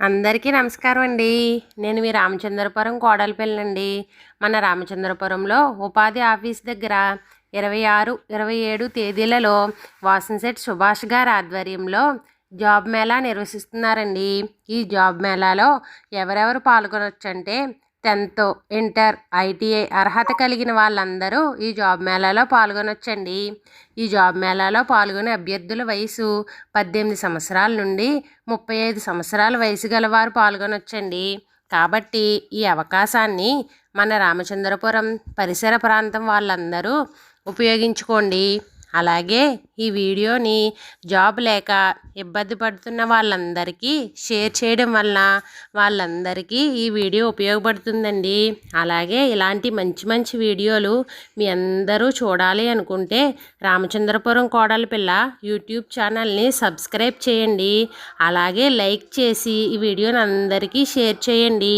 అందరికీ నమస్కారం అండి. నేను మీ రామచంద్రపురం కోడలిపల్లండి మన రామచంద్రపురంలో ఉపాధి ఆఫీస్ దగ్గర ఇరవై ఆరు ఇరవై ఏడు తేదీలలో వాసన్సెట్ సుభాష్ గారి ఆధ్వర్యంలో జాబ్ మేళా నిర్వహిస్తున్నారండి. ఈ జాబ్ మేళాలో ఎవరెవరు పాల్గొనొచ్చంటే టెన్త్ ఇంటర్ ఐటీఐ అర్హత కలిగిన వాళ్ళందరూ ఈ జాబ్ మేళాలో పాల్గొనొచ్చండి. ఈ జాబ్ మేళాలో పాల్గొనే అభ్యర్థుల వయసు పద్దెనిమిది సంవత్సరాల నుండి ముప్పై ఐదు సంవత్సరాల వయసు గలవారు పాల్గొనొచ్చండి. కాబట్టి ఈ అవకాశాన్ని మన రామచంద్రపురం పరిసర ప్రాంతం వాళ్ళందరూ ఉపయోగించుకోండి. అలాగే ఈ వీడియోని జాబ్ లేక ఇబ్బంది పడుతున్న వాళ్ళందరికీ షేర్ చేయడం వల్ల వాళ్ళందరికీ ఈ వీడియో ఉపయోగపడుతుందండి. అలాగే ఇలాంటి మంచి మంచి వీడియోలు మీ అందరూ చూడాలి అనుకుంటే రామచంద్రపురం కోడలి పిల్ల యూట్యూబ్ ఛానల్ని సబ్స్క్రైబ్ చేయండి. అలాగే లైక్ చేసి ఈ వీడియోని అందరికీ షేర్ చేయండి.